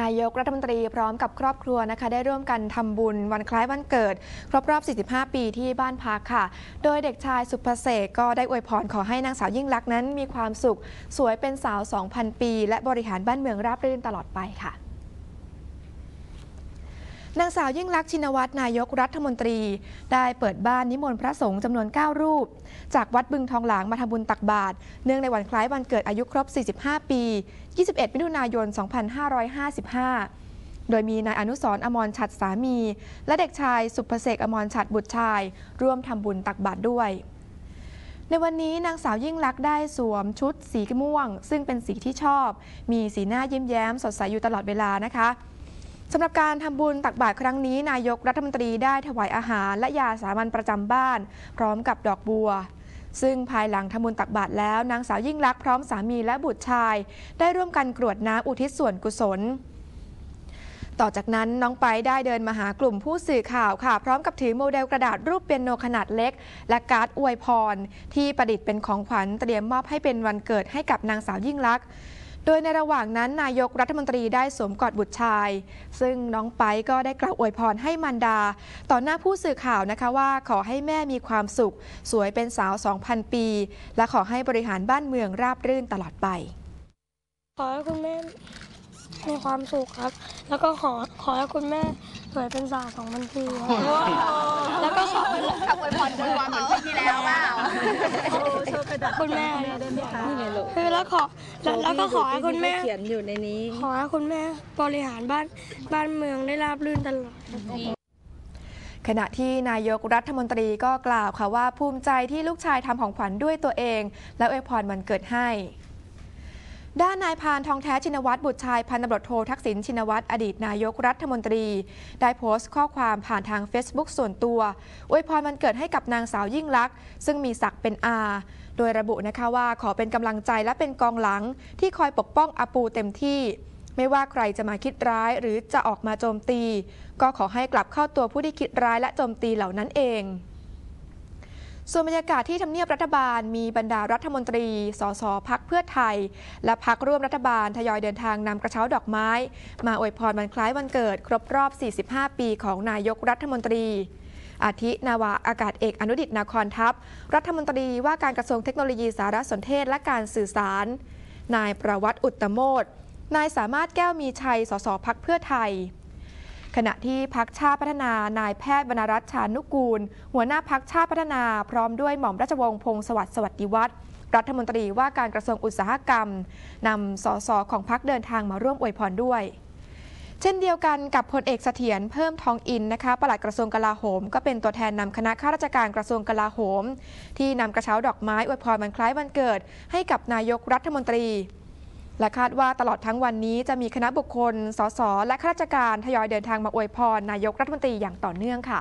นายกรัฐมนตรีพร้อมกับครอบครัวนะคะได้ร่วมกันทำบุญวันคล้ายวันเกิด ครบรอบ 45 ปีที่บ้านพักค่ะ โดยเด็กชายสุภเสกก็ได้อวยพรขอให้นางสาวยิ่งลักษณ์นั้นมีความสุข สวยเป็นสาว 2,000 ปี และบริหารบ้านเมืองราบรื่นตลอดไปค่ะ นางสาวยิ่งลักษณ์ชินวัตรนายกรัฐมนตรี ได้เปิดบ้านนิมนต์พระสงฆ์จำนวน 9 รูป จากวัดบึงทองหลางมาทำบุญตักบาตรเนื่องในวันคล้ายวันเกิดอายุครบ 45 ปี 21 มิถุนายน 2555 โดยมีนายอนุสรอมรชัดสามี และเด็กชายสุภเสกอมรชัดบุตรชาย ร่วมทำบุญตักบาตรด้วยในวันนี้นางสาวยิ่งลักษณ์ได้สวมชุดสีม่วง ซึ่งเป็นสีที่ชอบ มีสีหน้ายิ้มแย้มสดใสอยู่ตลอดเวลานะคะ สำหรับการทำบุญตักบาตรครั้งนี้ นายกรัฐมนตรีได้ถวายอาหารและยาสามัญประจำบ้าน พร้อมกับดอกบัว ซึ่งภายหลังทำบุญตักบาตรแล้ว นางสาวยิ่งลักษณ์พร้อมสามีและบุตรชาย ได้ร่วมกันกรวดน้ำอุทิศส่วนกุศลต่อจากนั้นน้องไปได้เดินมาหากลุ่มผู้สื่อข่าวค่ะ พร้อมกับถือโมเดลกระดาษรูปเปียโนขนาดเล็ก และการ์ดอวยพร ที่ประดิษฐ์เป็นของขวัญเตรียมมอบให้เป็นวันเกิดให้กับนางสาวยิ่งลักษณ์ โดยในระหว่างนั้นนายกรัฐมนตรีได้สวมกอดบุตรชาย ซึ่งน้องไปก็ได้กล่าวอวยพรให้มารดา ต่อหน้าผู้สื่อข่าวนะคะว่าขอให้แม่มีความสุข สวยเป็นสาว 2,000 ปี และขอให้บริหารบ้านเมืองราบรื่นตลอดไป ขอให้คุณแม่มีความสุขครับ แล้วก็ขอขอให้คุณแม่สวยเป็นสาวสองพันปีครับแล้วก็ ขอกับอวยพรอวยพรเหมือนปีที่แล้วเปล่าคุณแม่นี่ไงลูกคือแล้วขอแล้วแล้วก็ขอให้คุณแม่ เขียนอยู่ในนี้ ขอให้คุณแม่บริหารบ้านบ้านเมืองได้ราบรื่นตลอดขณะที่นายกรัฐมนตรีก็กล่าวค่ะว่าภูมิใจที่ลูกชายทำของขวัญด้วยตัวเอง และอวยพรวันเกิดให้ ด้านนายพานทองแท้ชินวัตรบุตรชายพันตำรวจโททักษิณชินวัตรอดีตนายกรัฐมนตรี ได้โพสต์ข้อความผ่านทาง Facebook ส่วนตัวอวยพรวันเกิดให้กับนางสาวยิ่งลักษณ์ซึ่งมีศักดิ์เป็นอา โดยระบุนะคะว่าขอเป็นกำลังใจและเป็นกองหลัง ที่คอยปกป้องอาปูเต็มที่ ไม่ว่าใครจะมาคิดร้ายหรือจะออกมาโจมตี ก็ขอให้กลับเข้าตัวผู้ที่คิดร้ายและโจมตีเหล่านั้นเอง ส่วนบรรยากาศที่ทำเนียบรัฐบาลมีบรรดารัฐมนตรี สสพักเพื่อไทย และพักร่วมรัฐบาลทยอยเดินทางนำกระเช้าดอกไม้ มาอวยพรวันคล้ายวันเกิด ครบรอบ 45 ปีของนายกรัฐมนตรี อาทินาวาอากาศเอกอนุดิตนาคอนทัพ รัฐมนตรีว่าการกระทรวงเทคโนโลยีสารสนเทศและการสื่อสาร นายประวัติอุตตโมดนายสามารถแก้วมีชัย สสพักเพื่อไทย ขณะที่พักชาติพัฒนานายแพทย์บรรรัตชานุกูล หัวหน้าพักชาติพัฒนาพร้อมด้วยหม่อมราชวงศ์พงศ์สวัสดิ์สวัสดิวัฒน์รัฐมนตรีว่าการกระทรวงอุตสาหกรรมนำสสของพักเดินทางมาร่วมอวยพรด้วย เช่นเดียวกันกับพลเอกเสถียรเพิ่มทองอินนะคะปลัดกระทรวงกลาโหม ก็เป็นตัวแทนนำคณะข้าราชการกระทรวงกลาโหม ที่นำกระเช้าดอกไม้อวยพรวันคล้ายวันเกิด ให้กับนายกรัฐมนตรี และคาดว่าตลอดทั้งวันนี้จะมีคณะบุคคล สส และข้าราชการทยอยเดินทางมาอวยพรนายกรัฐมนตรีอย่างต่อเนื่องค่ะ